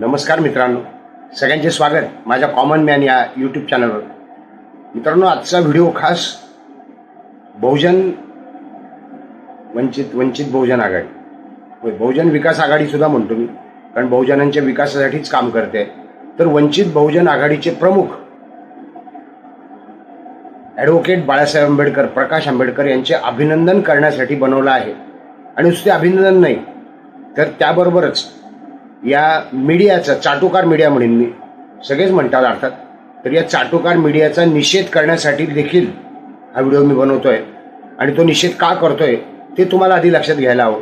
नमस्कार मित्रांनो. सगळ्यांचे स्वागत माझ्या कॉमन मॅन या यूट्यूब चॅनलवर मित्रांनो आजचा व्हिडिओ खास बहुजन वंचित वंचित बहुजन आघाडी. होय बहुजन विकास आघाडीसुद्धा म्हणतो मी कारण बहुजनांच्या विकासासाठीच काम करते. तर वंचित बहुजन आघाडीचे प्रमुख ॲडव्होकेट बाळासाहेब आंबेडकर प्रकाश आंबेडकर यांचे अभिनंदन करण्यासाठी बनवलं आहे. आणि नुसते अभिनंदन नाही तर त्याबरोबरच या मीडियाचा चाटुकार मीडिया म्हणेन मी. सगळेच म्हणतात अर्थात. तर या चाटुकार मीडियाचा निषेध करण्यासाठी देखील हा व्हिडिओ मी बनवतोय. आणि तो निषेध का करतोय ते तुम्हाला आधी लक्षात घ्यायला हवं.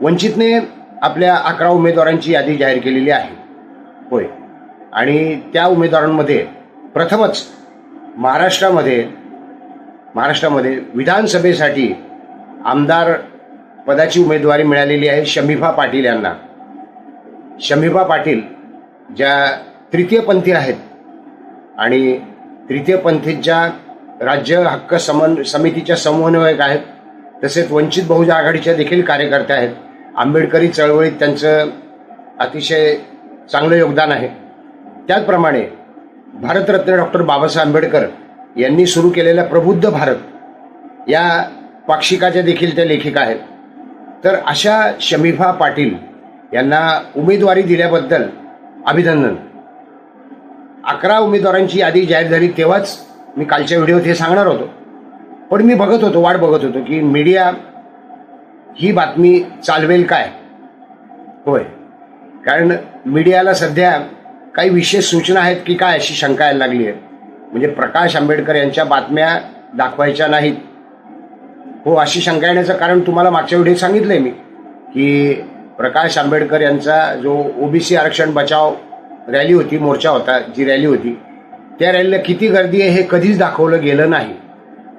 वंचितने आपल्या अकरा उमेदवारांची यादी जाहीर केलेली आहे. होय. आणि त्या उमेदवारांमध्ये प्रथमच महाराष्ट्रामध्ये महाराष्ट्रामध्ये विधानसभेसाठी आमदार पदाची उमेदवारी मिळालेली आहे शमीफा पाटील यांना. शमीबा पाटील ज्या तृतीयपंथी आहेत आणि तृतीयपंथीच्या राज्य हक्क समन समितीच्या समन्वयक आहेत तसेच वंचित बहुजन आघाडीच्या देखील कार्यकर्ते आहेत आंबेडकरी चळवळीत त्यांचं अतिशय चांगलं योगदान आहे. त्याचप्रमाणे भारतरत्न डॉक्टर बाबासाहेब आंबेडकर यांनी सुरू केलेल्या प्रबुद्ध भारत या पाक्षिकाच्या देखील त्या लेखिका आहेत. तर अशा शमीफा पाटील यांना उमेदवारी दिल्याबद्दल अभिनंदन. अकरा उमेदवारांची यादी जाहीर झाली तेव्हाच मी कालच्या व्हिडिओत हे सांगणार होतो. पण मी बघत होतो वाट बघत होतो की मीडिया ही बातमी चालवेल काय? होय. कारण मीडियाला सध्या काही विशेष सूचना आहेत की काय अशी शंका यायला लागली आहे. म्हणजे प्रकाश आंबेडकर यांच्या बातम्या दाखवायच्या नाहीत. हो अशी शंका येण्याचं कारण तुम्हाला मागच्या व्हिडिओत सांगितलंय मी की प्रकाश आंबेडकर यांचा जो ओबीसी आरक्षण बचाव रॅली होती मोर्चा होता जी रॅली होती त्या रॅलीला किती गर्दी आहे हे कधीच दाखवलं गेलं नाही.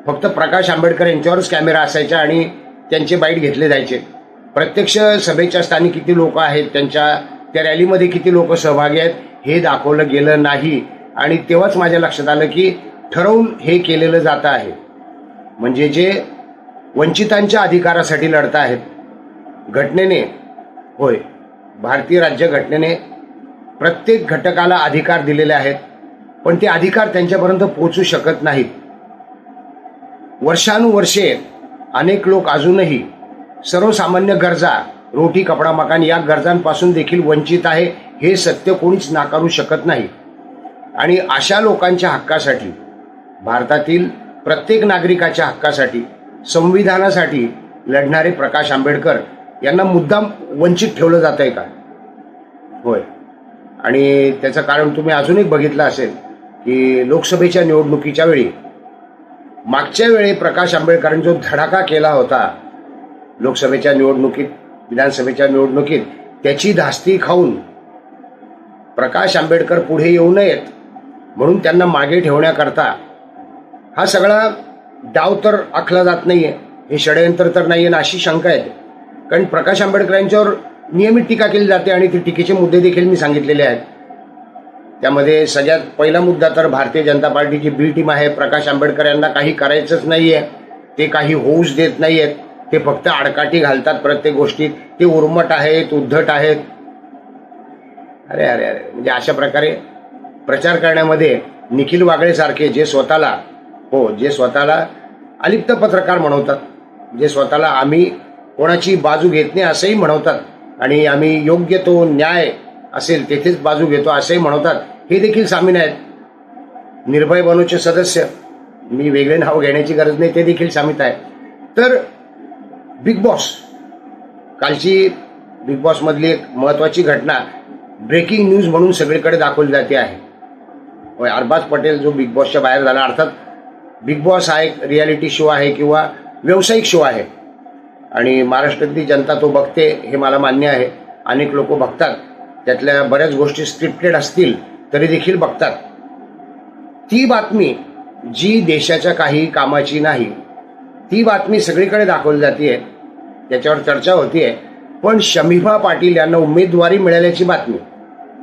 फक्त प्रकाश आंबेडकर यांच्यावरच कॅमेरा असायचा आणि त्यांचे बाईट घेतले जायचे. प्रत्यक्ष सभेच्या स्थानी किती लोक आहेत त्यांच्या त्या रॅलीमध्ये किती लोक सहभागी आहेत हे दाखवलं गेलं नाही. आणि तेव्हाच माझ्या लक्षात आलं की ठरवून हे केलेलं जातं आहे. म्हणजे जे वंचितांच्या अधिकारासाठी लढत आहेत घटनेने होय. भारतीय राज्यघटनेने प्रत्येक घटकाला अधिकार दिलेले आहेत पण ते अधिकार त्यांच्यापर्यंत पोचू शकत नाहीत. वर्षानुवर्षे अनेक लोक अजूनही सर्वसामान्य गरजा रोटी कपडा मकान या गरजांपासून देखील वंचित आहे हे सत्य कोणीच नाकारू शकत नाही. आणि अशा लोकांच्या हक्कासाठी भारतातील प्रत्येक नागरिकाच्या हक्कासाठी संविधानासाठी लढणारे प्रकाश आंबेडकर यांना मुद्दाम वंचित ठेवलं जात आहे का? होय. आणि त्याचं कारण तुम्ही अजून एक बघितलं असेल की लोकसभेच्या निवडणुकीच्या वेळी मागच्या वेळी प्रकाश आंबेडकरांनी जो धडाका केला होता लोकसभेच्या निवडणुकीत विधानसभेच्या निवडणुकीत त्याची धास्ती खाऊन प्रकाश आंबेडकर पुढे येऊ नयेत म्हणून त्यांना मागे ठेवण्याकरता हा सगळा डाव तर आखला जात नाहीये. हे षडयंत्र तर नाहीये ना अशी शंका आहे. कारण प्रकाश आंबेडकर यांच्यावर नियमित टीका केली जाते आणि ते टीकेचे मुद्दे देखील मी सांगितलेले आहेत. त्यामध्ये सगळ्यात पहिला मुद्दा तर भारतीय जनता पार्टीची बी टीम आहे. प्रकाश आंबेडकर यांना काही करायचंच नाही आहे ते काही होऊच देत नाही आहेत ते फक्त आडकाठी घालतात प्रत्येक गोष्टीत. ते उर्मट आहेत उद्धट आहेत. अरे अरे अरे. म्हणजे अशा प्रकारे प्रचार करण्यामध्ये निखिल वागळेसारखे जे स्वतःला हो जे स्वतःला अलिप्त पत्रकार म्हणवतात जे स्वतःला आम्ही कोणाची बाजू घेत नाही असंही म्हणवतात. आणि आम्ही योग्य तो न्याय असेल तेथेच बाजू घेतो असंही म्हणवतात. हे देखील सामील आहेत. निर्भय बनूचे सदस्य मी वेगळे नाव घेण्याची गरज नाही ते देखील सामील आहे तर बिग बॉस कालची बिग बॉसमधली एक महत्त्वाची घटना ब्रेकिंग न्यूज म्हणून सगळीकडे दाखवली जाते आहे. होय अरबाज पटेल जो बिग बॉसच्या बाहेर झाला अर्थात बिग बॉस हा एक रियालिटी शो आहे किंवा व्यावसायिक शो आहे. आणि महाराष्ट्रातली जनता तो बघते हे मला मान्य आहे. अनेक लोक बघतात. त्यातल्या बऱ्याच गोष्टी स्क्रिप्टेड असतील तरी देखील बघतात. ती बातमी जी देशाच्या काही कामाची नाही ती बातमी सगळीकडे दाखवली जाते त्याच्यावर चर्चा होतीये. पण शमीफा पाटील यांना उमेदवारी मिळाल्याची बातमी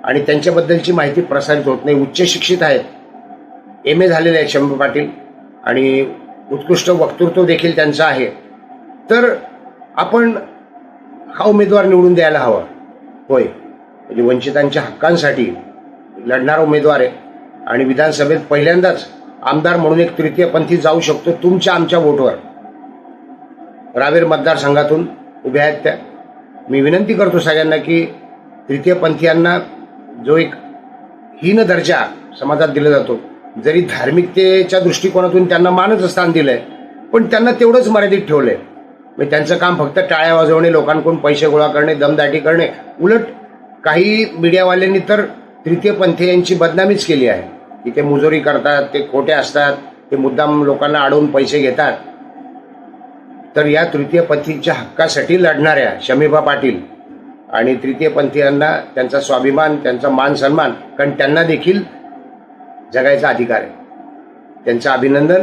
आणि त्यांच्याबद्दलची माहिती प्रसारित होत नाही. उच्च शिक्षित आहेत. एम ए झालेले आहेत शमीफा पाटील. आणि उत्कृष्ट वक्तृत्व देखील त्यांचं आहे. तर आपण हा उमेदवार निवडून द्यायला हवा. होय. म्हणजे वंचितांच्या हक्कांसाठी लढणारा उमेदवार आहे. आणि विधानसभेत पहिल्यांदाच आमदार म्हणून एक तृतीयपंथी जाऊ शकतो तुमच्या आमच्या वोटवर. रावेर मतदारसंघातून उभ्या आहेत त्या. मी विनंती करतो सगळ्यांना की तृतीयपंथीयांना जो एक हीन दर्जा समाजात दिला जातो जरी धार्मिकतेच्या दृष्टिकोनातून त्यांना मानच स्थान दिलंय पण त्यांना तेवढंच मर्यादित ठेवलंय. म्हणजे त्यांचं काम फक्त टाळ्या वाजवणे लोकांकडून पैसे गोळा करणे दमदाटी करणे. उलट काही मीडियावाल्यांनी तर तृतीयपंथीयांची बदनामीच केली आहे. की ते मुजोरी करतात ते खोटे असतात ते मुद्दाम लोकांना अडवून पैसे घेतात. तर या तृतीयपंथीच्या हक्कासाठी लढणाऱ्या शमीबा पाटील आणि तृतीयपंथीयांना त्यांचा स्वाभिमान त्यांचा मान सन्मान कारण त्यांना देखील जगायचा अधिकार आहे. त्यांचं अभिनंदन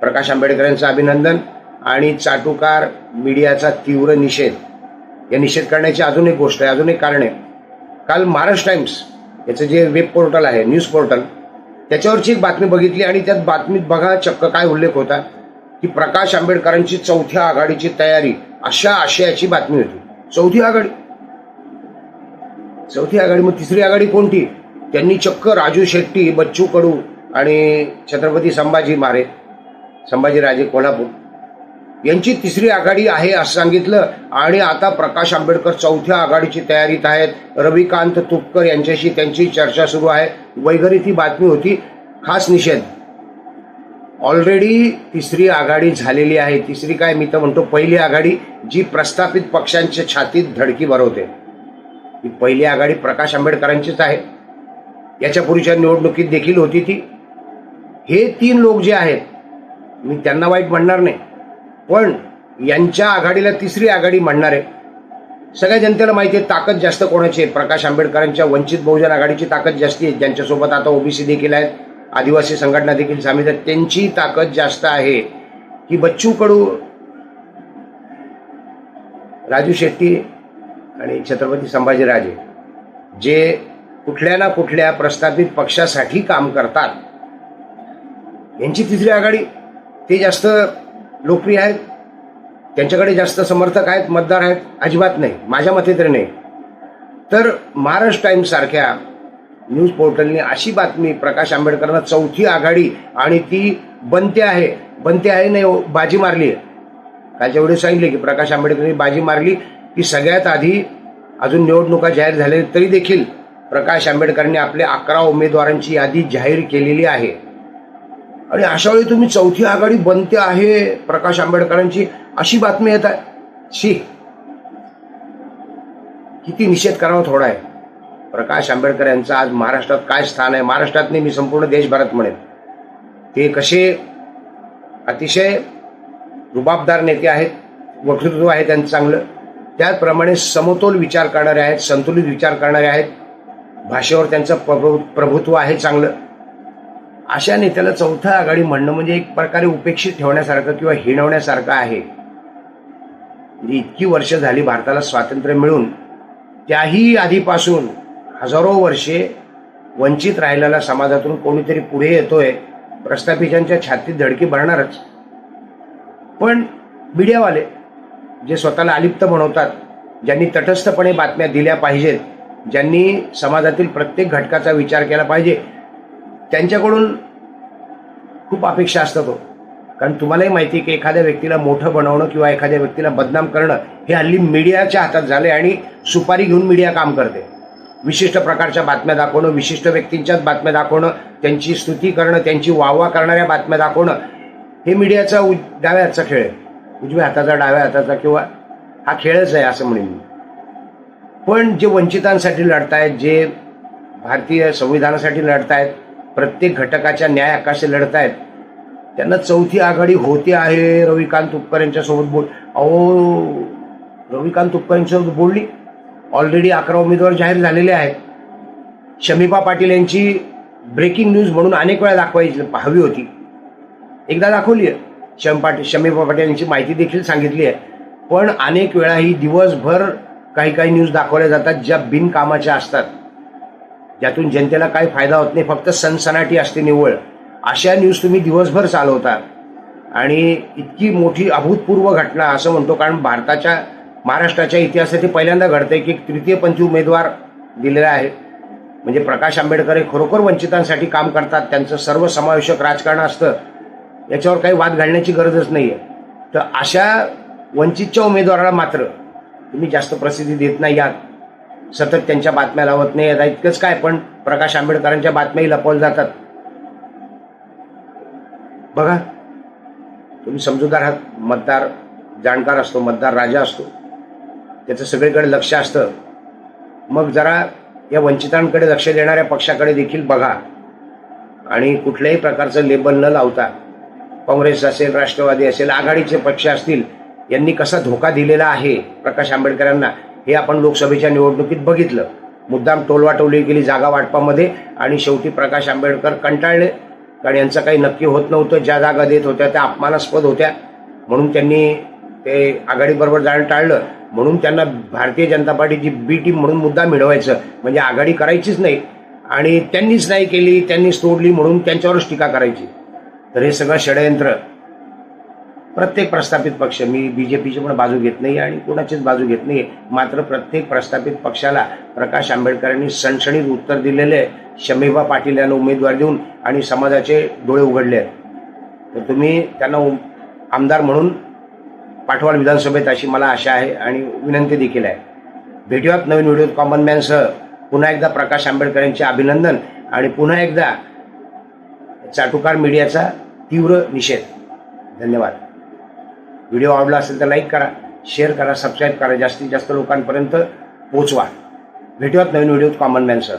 प्रकाश आंबेडकरांचं अभिनंदन आणि चाटुकार मीडियाचा तीव्र निषेध. या निषेध करण्याची अजून एक गोष्ट आहे अजून एक कारण आहे. काल महाराष्ट्र टाइम्स याचं जे वेब पोर्टल आहे न्यूज पोर्टल त्याच्यावरची एक बातमी बघितली आणि त्यात बातमीत बघा चक्क काय उल्लेख होता की प्रकाश आंबेडकरांची चौथ्या आघाडीची तयारी अशा आशयाची बातमी होती. चौथी आघाडी? चौथी आघाडी मग तिसरी आघाडी कोणती? त्यांनी चक्क राजू शेट्टी बच्चू कडू आणि छत्रपती संभाजी मारे संभाजीराजे कोल्हापूर. यांची तिसरी आघाडी आहे असं सांगितलं. आणि आता प्रकाश आंबेडकर चौथ्या आघाडीची तयारीत आहेत. रविकांत तुपकर यांच्याशी त्यांची चर्चा सुरू आहे. वगैरे ती बातमी होती. खास निषेध. ऑलरेडी तिसरी आघाडी झालेली आहे. तिसरी काय? मी तर म्हणतो पहिली आघाडी जी प्रस्थापित पक्षांच्या छातीत धडकी भरवते. ही पहिली आघाडी प्रकाश आंबेडकरांचीच आहे. याच्यापूर्वीच्या निवडणुकीत देखील होती ती. हे तीन लोक जे आहेत मी त्यांना वाईट म्हणणार नाही. पण यांच्या आघाडीला तिसरी आघाडी म्हणणार आहे. सगळ्या जनतेला माहिती आहे ताकद जास्त कोणाची आहे? प्रकाश आंबेडकरांच्या वंचित बहुजन आघाडीची ताकद जास्ती आहे. ज्यांच्यासोबत आता ओबीसी देखील आहेत आदिवासी संघटना देखील सामील आहेत. त्यांची ताकद जास्त आहे. की बच्चू कडू राजू शेट्टी आणि छत्रपती संभाजीराजे जे कुठल्या ना कुठल्या प्रस्थापित पक्षासाठी काम करतात. यांची तिसरी आघाडी ते जास्त लोकप्रिय आहेत. त्यांच्याकडे जास्त समर्थक आहेत मतदार आहेत अजिबात नाही. माझ्या मते तरी नाही. तर महाराष्ट्र टाइम्स सारख्या न्यूज पोर्टलने अशी बातमी प्रकाश आंबेडकरांना चौथी आघाडी आणि ती बनते आहे. बनते आहे नाही बाजी मारली आहे. कालच्या वेळेस सांगितले की प्रकाश आंबेडकरांनी बाजी मारली की सगळ्यात आधी अजून निवडणुका जाहीर झाल्या तरी देखील प्रकाश आंबेडकरांनी आपल्या अकरा उमेदवारांची यादी जाहीर केलेली आहे. आणि अशा वेळी तुम्ही चौथी आघाडी बनते आहे प्रकाश आंबेडकरांची अशी बातमी येत आहे. शी. किती निषेध करावा थोडा आहे. प्रकाश आंबेडकर यांचं आज महाराष्ट्रात काय स्थान आहे? महाराष्ट्रात नाही मी संपूर्ण देशभरात म्हणेन. ते कसे अतिशय रुबाबदार नेते आहेत वक्तृत्व आहे त्यांचं चांगलं. त्याचप्रमाणे समतोल विचार करणारे आहेत संतुलित विचार करणारे आहेत. भाषेवर त्यांचं प्रभु प्रभुत्व आहे चांगलं. अशा नेत्याला चौथा आघाडी म्हणणं म्हणजे एक प्रकारे उपेक्षित ठेवण्यासारखं किंवा हिणवण्यासारखं आहे. म्हणजे इतकी वर्ष झाली भारताला स्वातंत्र्य मिळून त्याही आधीपासून हजारो वर्षे वंचित राहिलेला समाजातून कोणीतरी पुढे येतोय प्रस्थापितांच्या छातीत धडकी भरणारच. पण मीडियावाले जे स्वतःला अलिप्त बनवतात ज्यांनी तटस्थपणे बातम्या दिल्या पाहिजेत ज्यांनी समाजातील प्रत्येक घटकाचा विचार केला पाहिजे त्यांच्याकडून खूप अपेक्षा असतात हो. कारण तुम्हालाही माहिती आहे की एखाद्या व्यक्तीला मोठं बनवणं किंवा एखाद्या व्यक्तीला बदनाम करणं हे हल्ली मीडियाच्या हातात झाले आणि सुपारी घेऊन मीडिया काम करते. विशिष्ट प्रकारच्या बातम्या दाखवणं विशिष्ट व्यक्तींच्याच बातम्या दाखवणं त्यांची स्तुती करणं त्यांची वाहवा करणाऱ्या बातम्या दाखवणं हे मीडियाचा उज डाव्या हातचा खेळ आहे. उजव्या हाताचा डाव्या हाताचा किंवा हा खेळच आहे असं म्हणेन मी. पण जे वंचितांसाठी लढतायत जे भारतीय संविधानासाठी लढतायत प्रत्येक घटकाच्या न्याय आकाश लढत आहेत त्यांना चौथी आघाडी होते आहे रविकांत तुपकर यांच्यासोबत बोल अहो रविकांत तुपकर यांच्यासोबत बोलली. ऑलरेडी अकरा उमेदवार जाहीर झालेले आहेत. शमीपा पाटील यांची ब्रेकिंग न्यूज म्हणून अनेक वेळा दाखवायची हवी होती. एकदा दाखवली आहे. शम पाटील शमीपा पाटील यांची माहिती देखील सांगितली आहे. पण अनेक वेळा ही दिवसभर काही काही न्यूज दाखवल्या जातात ज्या बिनकामाच्या असतात. ज्यातून जनतेला काही फायदा होत नाही फक्त सनसनाटी असते निव्वळ. अशा न्यूज तुम्ही दिवसभर चालवता. आणि इतकी मोठी अभूतपूर्व घटना असं म्हणतो कारण भारताच्या महाराष्ट्राच्या इतिहासात ते पहिल्यांदा घडतंय की एक तृतीयपंथी उमेदवार दिलेला आहे. म्हणजे प्रकाश आंबेडकर हे खरोखर वंचितांसाठी काम करतात त्यांचं सर्वसमावेशक राजकारण असतं याच्यावर काही वाद घालण्याची गरजच नाही आहे तर अशा वंचितच्या उमेदवाराला मात्र तुम्ही जास्त प्रसिद्धी देत नाही आहात. सतत त्यांच्या बातम्या लावत नाही आता इतकंच काय पण प्रकाश आंबेडकरांच्या बातम्याही लपवल्या जातात. बघा तुम्ही समजूतदार आहात. मतदार जाणकार असतो मतदार राजा असतो. त्याचं सगळीकडे लक्ष असतं. मग जरा या वंचितांकडे लक्ष देणाऱ्या पक्षाकडे देखील बघा. आणि कुठल्याही प्रकारचं लेबल न लावता काँग्रेस असेल राष्ट्रवादी असेल आघाडीचे पक्ष असतील यांनी कसा धोका दिलेला आहे प्रकाश आंबेडकरांना हे आपण लोकसभेच्या निवडणुकीत बघितलं. मुद्दाम टोलवाटोली गेली जागा वाटपामध्ये आणि शेवटी प्रकाश आंबेडकर कंटाळले. कारण यांचं काही नक्की होत नव्हतं. ज्या जागा देत होत्या त्या अपमानास्पद होत्या. म्हणून त्यांनी ते आघाडीबरोबर जाणं टाळलं. म्हणून त्यांना भारतीय जनता पार्टीची बी टीम म्हणून मुद्दा मिळवायचं. म्हणजे आघाडी करायचीच नाही. आणि त्यांनीच नाही केली त्यांनीच तोडली म्हणून त्यांच्यावरच टीका करायची. तर हे सगळं षडयंत्र. प्रत्येक प्रस्थापित पक्ष मी बी जे पीची पण बाजू घेत नाही आणि कोणाचीच बाजू घेत नाही मात्र प्रत्येक प्रस्थापित पक्षाला प्रकाश आंबेडकरांनी सणसणीत उत्तर दिलेले आहे. शमीबा पाटील यांना उमेदवार देऊन आणि समाजाचे डोळे उघडले आहेत. तर तुम्ही त्यांना उम- आमदार म्हणून पाठवाल विधानसभेत अशी मला आशा आहे आणि विनंती देखील आहे. भेटूयात नवीन व्हिडिओ कॉमन मॅनसह पुन्हा एकदा प्रकाश आंबेडकर यांचे अभिनंदन आणि पुन्हा एकदा चाटुकार मीडियाचा तीव्र निषेध. धन्यवाद. व्हिडिओ आवडला असेल तर लाईक करा शेअर करा सबस्क्राईब करा. जास्तीत जास्त लोकांपर्यंत पोचवा. भेटूयात नवीन व्हिडिओत कॉमन मॅनसह